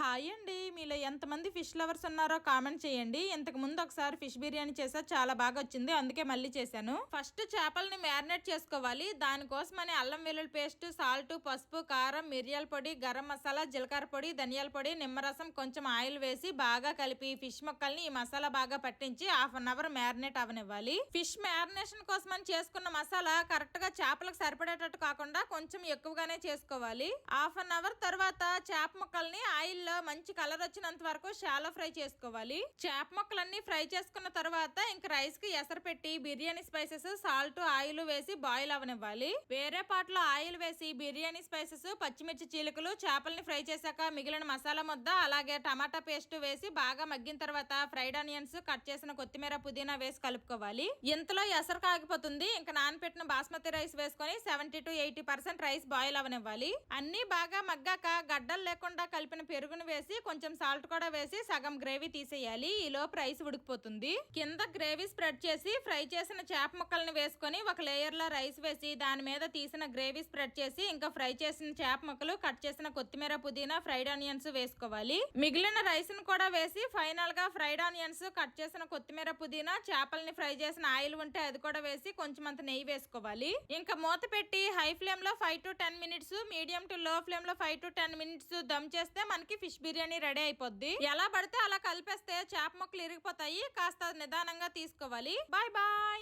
Hi అండి. మీలో ఎంతమంది ఫిష్ లవర్స్ ఉన్నారో కామెంట్ చేయండి. ఇంతకు ముందు ఒకసారి ఫిష్ బిర్యానీ చేసా చాలా బాగా వచ్చింది. అందుకే మళ్ళీ చేశాను. ఫస్ట్ చేపల్ని మ్యారినేట్ చేసుకోవాలి. దానికోసమని అల్లం వెల్లుల్లి పేస్ట్ సాల్ట్ పసుపు కారం మిరియాల పొడి గరం మసాలా జీలకర్ర పొడి ధనియాల పొడి నిమ్మరసం కొంచెం ఆయిల్ వేసి బాగా కలిపి ఫిష్ ముక్కల్ని ఈ మసాలా బాగా పట్టించి హాఫ్ అన్ అవర్ మ్యారినేట్ అవనివ్వాలి. ఫిష్ మ్యారినేషన్ కోసమని చేసుకున్న మసాలా కరెక్ట్గా చేపలకు సరిపడేటట్టు కాకుండా కొంచెం ఎక్కువగానే చేసుకోవాలి. హాఫ్ అన్ అవర్ తర్వాత చేప ముక్కల్ని ఆయిల్ లో మంచి కలర్ వచ్చినంత వరకు షాలో ఫ్రై చేసుకోవాలి. చేప ముక్కలన్నీ ఫ్రై చేసుకున్న తర్వాత ఇంక రైస్కి ఎసరు పెట్టి బిర్యానీ స్పైసెస్ సాల్ట్ ఆయిల్ వేసి బాయిల్ అవనివ్వాలి. వేరే పాటలో ఆయిల్ వేసి బిర్యానీ స్పైసెస్ పచ్చిమిర్చి చీలికలు చేపల్ని ఫ్రై చేశాక మిగిలిన మసాలా ముద్ద అలాగే టమాటా పేస్ట్ వేసి బాగా మగ్గిన తర్వాత ఫ్రైడ్ ఆనియన్స్ కట్ చేసిన కొత్తిమీర పుదీనా వేసి కలుపుకోవాలి. ఇంతలో ఎసరు కాగిపోతుంది. ఇంకా నానపెట్టిన బాస్మతి రైస్ వేసుకొని seventy to eighty percent rice boil అవనివ్వాలి. అన్ని బాగా మగ్గాక గడ్డలు లేకుండా కలిపిన పెరుగును వేసి కొంచెం సాల్ట్ కూడా వేసి సగం గ్రేవీ తీసేయాలి. ఈ లోపు రైస్ ఉడికిపోతుంది. కింద గ్రేవీ స్ప్రెడ్ చేసి ఫ్రై చేసిన చేప ముక్కల్ని వేసుకొని ఒక లేయర్లో రైస్ వేసి దాని మీద తీసిన గ్రేవీ స్ప్రెడ్ చేసి ఇంకా ఫ్రై చేసిన చేప ముక్కలు కట్ చేసిన కొత్తిమీర పుదీనా ఫ్రైడ్ ఆనియన్స్ వేసుకోవాలి. మిగిలిన రైస్ను కూడా వేసి ఫైనల్గా ఫ్రైడ్ ఆనియన్స్ కట్ చేసిన కొత్తిమీర పుదీనా చేపల్ని ఫ్రై చేసిన ఆయిల్ ఉంటే అది కూడా వేసి కొంచెం అంత నెయ్యి వేసుకోవాలి. ఇంకా మూత పెట్టి హై ఫ్లేమ్లో five to ten minutes medium to low ఫ్లేమ్లో five to ten minutes dum చేస్తే మనకి ఫిష్ బిర్యానీ రెడీ అయిపోద్ది. ఎలా పడితే అలా కలిపేస్తే చేప ముక్కలు ఇరిగిపోతాయి. కాస్త నిదానంగా తీసుకోవాలి. Bye bye.